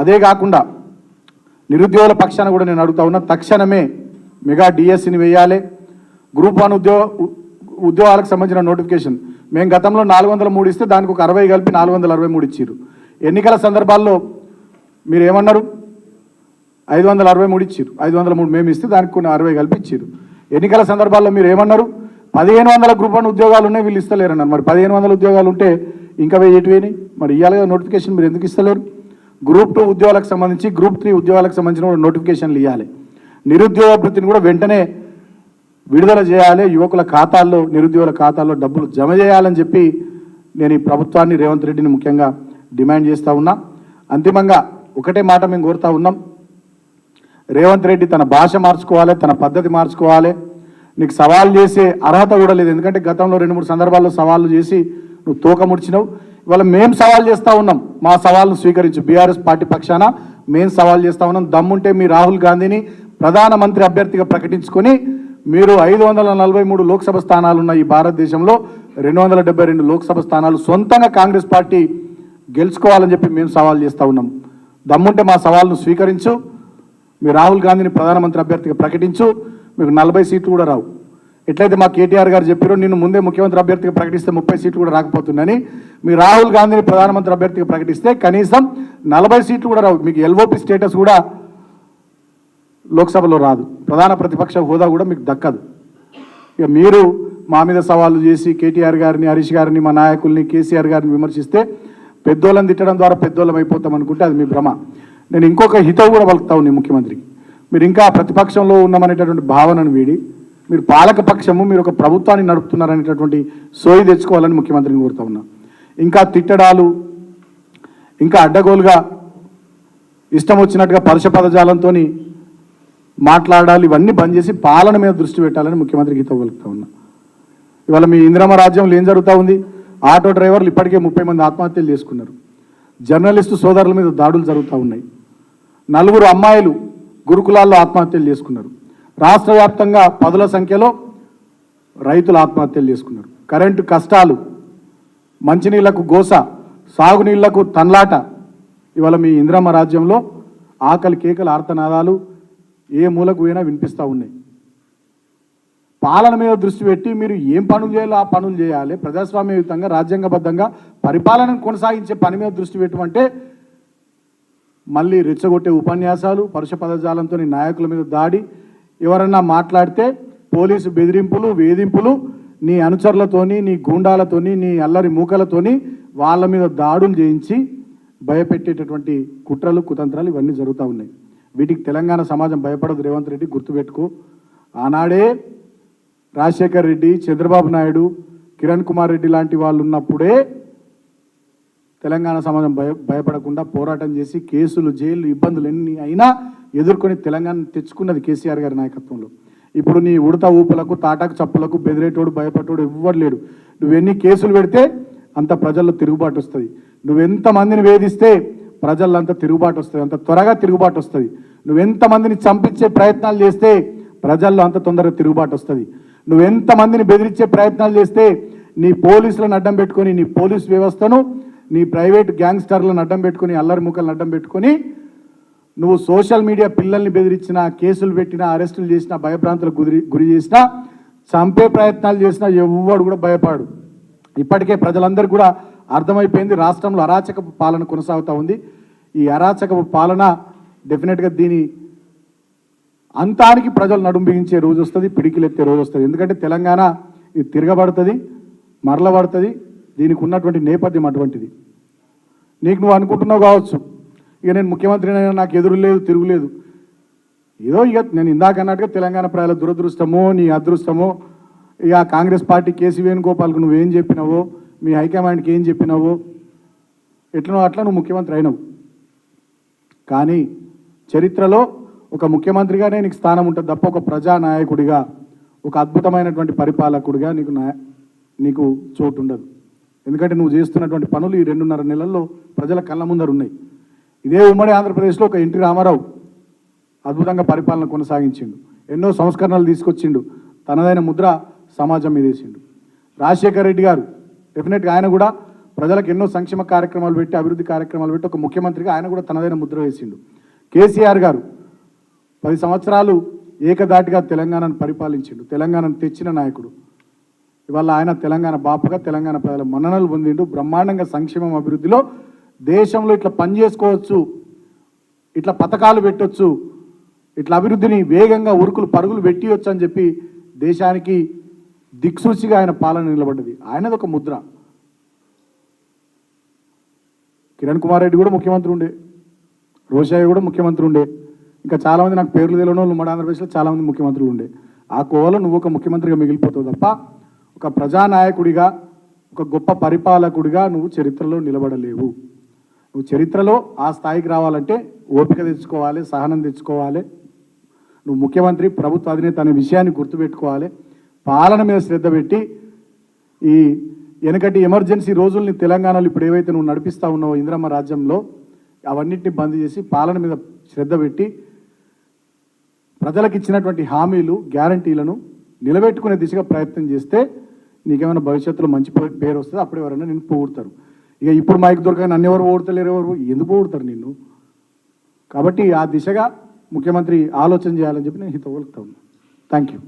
అదే కాకుండా నిరుద్యోగుల పక్షాన కూడా నేను అడుగుతా ఉన్నా తక్షణమే మెగా డిఎస్సిని వేయాలి. గ్రూప్ వన్ ఉద్యోగ ఉద్యోగాలకు సంబంధించిన నోటిఫికేషన్. మేము గతంలో నాలుగు వందల మూడు ఇస్తే దానికి ఒక అరవై కలిపి నాలుగు వందల అరవై మూడు ఇచ్చారు ఎన్నికల సందర్భాల్లో మీరు ఏమన్నారు? ఐదు వందల అరవై మూడు ఇచ్చారు ఐదు వందల మూడు మేము ఇస్తే దానికి కొన్ని అరవై కలిపి ఇచ్చారు ఎన్నికల సందర్భాల్లో మీరు ఏమన్నారు? పదిహేను వందల గ్రూప్ వన్ ఉద్యోగాలు ఉన్నాయి వీళ్ళు ఇస్తలేరన్నారు. మరి పదిహేను వందల ఉద్యోగాలు ఉంటే ఇంకా వెయ్యి మరి ఇవ్వాలి నోటిఫికేషన్ మీరు ఎందుకు ఇస్తలేరు? గ్రూప్ టూ ఉద్యోగాలకు సంబంధించి గ్రూప్ త్రీ ఉద్యోగాలకు సంబంధించిన కూడా నోటిఫికేషన్లు ఇవ్వాలి నిరుద్యోగ వృత్తిని కూడా వెంటనే విడుదల చేయాలి. యువకుల ఖాతాల్లో నిరుద్యోగుల ఖాతాల్లో డబ్బులు జమ చేయాలని చెప్పి నేను ఈ ప్రభుత్వాన్ని రేవంత్ రెడ్డిని ముఖ్యంగా డిమాండ్ చేస్తూ ఉన్నా. అంతిమంగా ఒకటే మాట మేము కోరుతా ఉన్నాం. రేవంత్ రెడ్డి తన భాష మార్చుకోవాలి తన పద్ధతి మార్చుకోవాలి. నీకు సవాల్ చేసే అర్హత కూడా లేదు. ఎందుకంటే గతంలో రెండు మూడు సందర్భాల్లో సవాళ్ళు చేసి నువ్వు తోక ముడిచినావు. ఇవాళ మేము సవాల్ చేస్తూ ఉన్నాం. మా సవాల్ను స్వీకరించు బీఆర్ఎస్ పార్టీ పక్షాన మేము సవాల్ చేస్తూ ఉన్నాం. దమ్ముంటే మీ రాహుల్ గాంధీని ప్రధానమంత్రి అభ్యర్థిగా ప్రకటించుకొని మీరు ఐదు వందల నలభై మూడు లోక్సభ స్థానాలు ఉన్న ఈ భారతదేశంలో రెండు వందల డెబ్బై రెండు లోక్సభ స్థానాలు సొంతంగా కాంగ్రెస్ పార్టీ గెలుచుకోవాలని చెప్పి మేము సవాల్ చేస్తూ ఉన్నాం. దమ్ముంటే మా సవాల్ను స్వీకరించు. మీ రాహుల్ గాంధీని ప్రధానమంత్రి అభ్యర్థిగా ప్రకటించు. మీకు నలభై సీట్లు కూడా రావు. ఎట్లయితే మా కేటీఆర్ గారు చెప్పారో నిన్ను ముందే ముఖ్యమంత్రి అభ్యర్థిగా ప్రకటిస్తే ముప్పై సీట్లు కూడా రాకపోతుందని మీరు రాహుల్ గాంధీని ప్రధానమంత్రి అభ్యర్థిగా ప్రకటిస్తే కనీసం నలభై సీట్లు కూడా రావు. మీకు ఎల్ఓపి స్టేటస్ కూడా లోక్సభలో రాదు. ప్రధాన ప్రతిపక్ష హోదా కూడా మీకు దక్కదు. ఇక మీరు మా మీద సవాళ్ళు చేసి కేటీఆర్ గారిని హరీష్ గారిని మా నాయకుల్ని కేసీఆర్ గారిని విమర్శిస్తే పెద్దోళ్ళని తిట్టడం ద్వారా పెద్దోళ్ళం అయిపోతాం అనుకుంటే అది మీ భ్రమ. నేను ఇంకొక హితవు కూడా పలుకుతా ఉంది ముఖ్యమంత్రికి. మీరు ఇంకా ప్రతిపక్షంలో ఉన్నామనేటటువంటి భావనను వీడి మీరు పాలక పక్షము మీరు ఒక ప్రభుత్వాన్ని నడుపుతున్నారనేటటువంటి సోయి తెచ్చుకోవాలని ముఖ్యమంత్రిని కోరుతా ఉన్నాను ఇంకా తిట్టడాలు ఇంకా అడ్డగోలుగా ఇష్టం వచ్చినట్టుగా పరుష పదజాలంతో మాట్లాడాలి ఇవన్నీ బంద్ చేసి పాలన మీద దృష్టి పెట్టాలని ముఖ్యమంత్రి గీత హితవలుపుతా ఉన్నా. ఇవాళ మీ ఇంద్రమ రాజ్యంలో ఏం జరుగుతూ ఉంది? ఆటో డ్రైవర్లు ఇప్పటికే ముప్పై మంది ఆత్మహత్యలు చేసుకున్నారు. జర్నలిస్టు సోదరుల మీద దాడులు జరుగుతూ ఉన్నాయి. నలుగురు అమ్మాయిలు గురుకులాల్లో ఆత్మహత్యలు చేసుకున్నారు. రాష్ట్ర వ్యాప్తంగా పదుల సంఖ్యలో రైతులు ఆత్మహత్యలు చేసుకున్నారు. కరెంటు కష్టాలు మంచినీళ్ళకు గోస సాగునీళ్ళకు తన్లాట. ఇవాళ మీ ఇంద్రమ్మ రాజ్యంలో ఆకలి కేకల ఆర్తనాదాలు ఏ మూలకు పోయినా వినిపిస్తూ ఉన్నాయి. పాలన మీద దృష్టి పెట్టి మీరు ఏం పనులు చేయాలో ఆ పనులు చేయాలి. ప్రజాస్వామ్యయుతంగా రాజ్యాంగబద్ధంగా పరిపాలనను కొనసాగించే పని మీద దృష్టి పెట్టమంటే మళ్ళీ రెచ్చగొట్టే ఉపన్యాసాలు పరుష పదజాలంతో నాయకుల మీద దాడి ఎవరన్నా మాట్లాడితే పోలీసు బెదిరింపులు వేధింపులు నీ అనుచరులతోని నీ గూండాలతోని నీ అల్లరి మూకలతోని వాళ్ళ మీద దాడులు చేయించి భయపెట్టేటటువంటి కుట్రలు కుతంత్రాలు ఇవన్నీ జరుగుతూ ఉన్నాయి. వీటికి తెలంగాణ సమాజం భయపడదు. రేవంత్ రెడ్డి గుర్తుపెట్టుకో. ఆనాడే రాజశేఖర్ రెడ్డి చంద్రబాబు నాయుడు కిరణ్ కుమార్ రెడ్డి లాంటి వాళ్ళు ఉన్నప్పుడే తెలంగాణ సమాజం భయ భయపడకుండా పోరాటం చేసి కేసులు జైలు ఇబ్బందులు ఎన్ని అయినా ఎదుర్కొని తెలంగాణ తెచ్చుకున్నది కేసీఆర్ గారి నాయకత్వంలో. ఇప్పుడు నీ ఉడత ఊపులకు తాటాకు చప్పులకు బెదిరేటోడు భయపడేటోడు ఎవ్వరు లేడు. నువ్వెన్ని కేసులు పెడితే అంత ప్రజల్లో తిరుగుబాటు వస్తుంది. నువ్వెంత మందిని వేధిస్తే ప్రజల్లో అంత తిరుగుబాటు వస్తుంది. అంత త్వరగా తిరుగుబాటు వస్తుంది. నువ్వెంత మందిని చంపించే ప్రయత్నాలు చేస్తే ప్రజల్లో అంత తొందరగా తిరుగుబాటు వస్తుంది. నువ్వెంత మందిని బెదిరించే ప్రయత్నాలు చేస్తే నీ పోలీసులను అడ్డం పెట్టుకొని నీ పోలీస్ వ్యవస్థను నీ ప్రైవేట్ గ్యాంగ్స్టర్లను అడ్డం పెట్టుకొని అల్లరి ముక్కలను అడ్డం పెట్టుకొని నువ్వు సోషల్ మీడియా పిల్లల్ని బెదిరించినా కేసులు పెట్టినా అరెస్టులు చేసినా భయభ్రాంతులకు గురి గురి చేసినా చంపే ప్రయత్నాలు చేసినా ఎవ్వడు కూడా భయపడు. ఇప్పటికే ప్రజలందరూ కూడా అర్థమైపోయింది రాష్ట్రంలో అరాచక పాలన కొనసాగుతూ ఉంది. ఈ అరాచక పాలన డెఫినెట్గా దీని అంతానికి ప్రజలు నడుంబిగించే రోజు వస్తుంది పిడికిలెత్తే రోజు వస్తుంది. ఎందుకంటే తెలంగాణ ఇది తిరగబడుతుంది మరలబడుతుంది దీనికి ఉన్నటువంటి నేపథ్యం అటువంటిది. నీకు నువ్వు అనుకుంటున్నావు కావచ్చు ఇక నేను ముఖ్యమంత్రి నాకు ఎదురు లేదు తిరుగులేదు ఏదో ఇక నేను ఇందాక అన్నట్టుగా తెలంగాణ ప్రజల దురదృష్టమో నీ అదృష్టమో ఇక కాంగ్రెస్ పార్టీ కేసీ వేణుగోపాల్కు నువ్వేం చెప్పినావో మీ హైకమాండ్కి ఏం చెప్పినావో ఎట్లనో అట్లా నువ్వు ముఖ్యమంత్రి అయినావు. కానీ చరిత్రలో ఒక ముఖ్యమంత్రిగానే నీకు స్థానం ఉంటుంది తప్ప ఒక ప్రజానాయకుడిగా ఒక అద్భుతమైనటువంటి పరిపాలకుడిగా నీకు నా నీకు చోటు ఉండదు. ఎందుకంటే నువ్వు చేస్తున్నటువంటి పనులు ఈ రెండున్నర నెలల్లో ప్రజల కళ్ళ ముందర ఉన్నాయి. ఇదే ఉమ్మడి ఆంధ్రప్రదేశ్లో ఒక ఎన్టీ రామారావు అద్భుతంగా పరిపాలన కొనసాగించిండు. ఎన్నో సంస్కరణలు తీసుకొచ్చిండు. తనదైన ముద్ర సమాజం మీదేసిండు. రాజశేఖర రెడ్డి గారు డెఫినెట్గా ఆయన కూడా ప్రజలకు ఎన్నో సంక్షేమ కార్యక్రమాలు పెట్టి అభివృద్ధి కార్యక్రమాలు పెట్టి ఒక ముఖ్యమంత్రిగా ఆయన కూడా తనదైన ముద్ర వేసిండు. కేసీఆర్ గారు పది సంవత్సరాలు ఏకదాటిగా తెలంగాణను పరిపాలించిండు. తెలంగాణను తెచ్చిన నాయకుడు. ఇవాళ ఆయన తెలంగాణ బాపుగా తెలంగాణ ప్రజల మన్ననలు పొందిండు. బ్రహ్మాండంగా సంక్షేమం అభివృద్ధిలో దేశంలో ఇట్లా పని చేసుకోవచ్చు ఇట్లా పథకాలు పెట్టొచ్చు ఇట్లా అభివృద్ధిని వేగంగా ఉరుకులు పరుగులు పెట్టియొచ్చు అని చెప్పి దేశానికి దిక్సూచిగా ఆయన పాలన నిలబడ్డది. ఆయనది ఒక ముద్ర. కిరణ్ కుమార్ రెడ్డి కూడా ముఖ్యమంత్రి ఉండే. రోషయ్య కూడా ముఖ్యమంత్రి ఉండే. ఇంకా చాలామంది నాకు పేర్లు తెలియని వాళ్ళు ఉమ్మడి ఆంధ్రప్రదేశ్లో చాలామంది ముఖ్యమంత్రులు ఉండే. ఆ కోవలో నువ్వు ఒక ముఖ్యమంత్రిగా మిగిలిపోతావు తప్ప ఒక ప్రజానాయకుడిగా ఒక గొప్ప పరిపాలకుడిగా నువ్వు చరిత్రలో నిలబడలేవు. నువ్వు చరిత్రలో ఆ స్థాయికి రావాలంటే ఓపిక తెచ్చుకోవాలి సహనం తెచ్చుకోవాలి. నువ్వు ముఖ్యమంత్రి ప్రభుత్వ అధినేత అనే విషయాన్ని గుర్తుపెట్టుకోవాలి. పాలన మీద శ్రద్ధ పెట్టి ఈ వెనకటి ఎమర్జెన్సీ రోజుల్ని తెలంగాణలో ఇప్పుడు ఏవైతే నువ్వు నడిపిస్తా ఉన్నావో ఇంద్రమ్మ రాజ్యంలో అవన్నింటిని బంద్ చేసి పాలన మీద శ్రద్ధ పెట్టి ప్రజలకు ఇచ్చినటువంటి హామీలు గ్యారంటీలను నిలబెట్టుకునే దిశగా ప్రయత్నం చేస్తే నీకేమైనా భవిష్యత్తులో మంచి పే- పేరు వస్తుంది? అప్పుడు ఎవరైనా నిన్ను పొగుడతారు. ఇక ఇప్పుడు మైక్ దొరకగా నన్ను ఎవరు ఓడతలేరు ఎవరు? ఎందుకు ఓడతారు నిన్ను? కాబట్టి ఆ దిశగా ముఖ్యమంత్రి ఆలోచన చేయాలని చెప్పి నేను హితవలుగుతా ఉన్నాను థ్యాంక్ యూ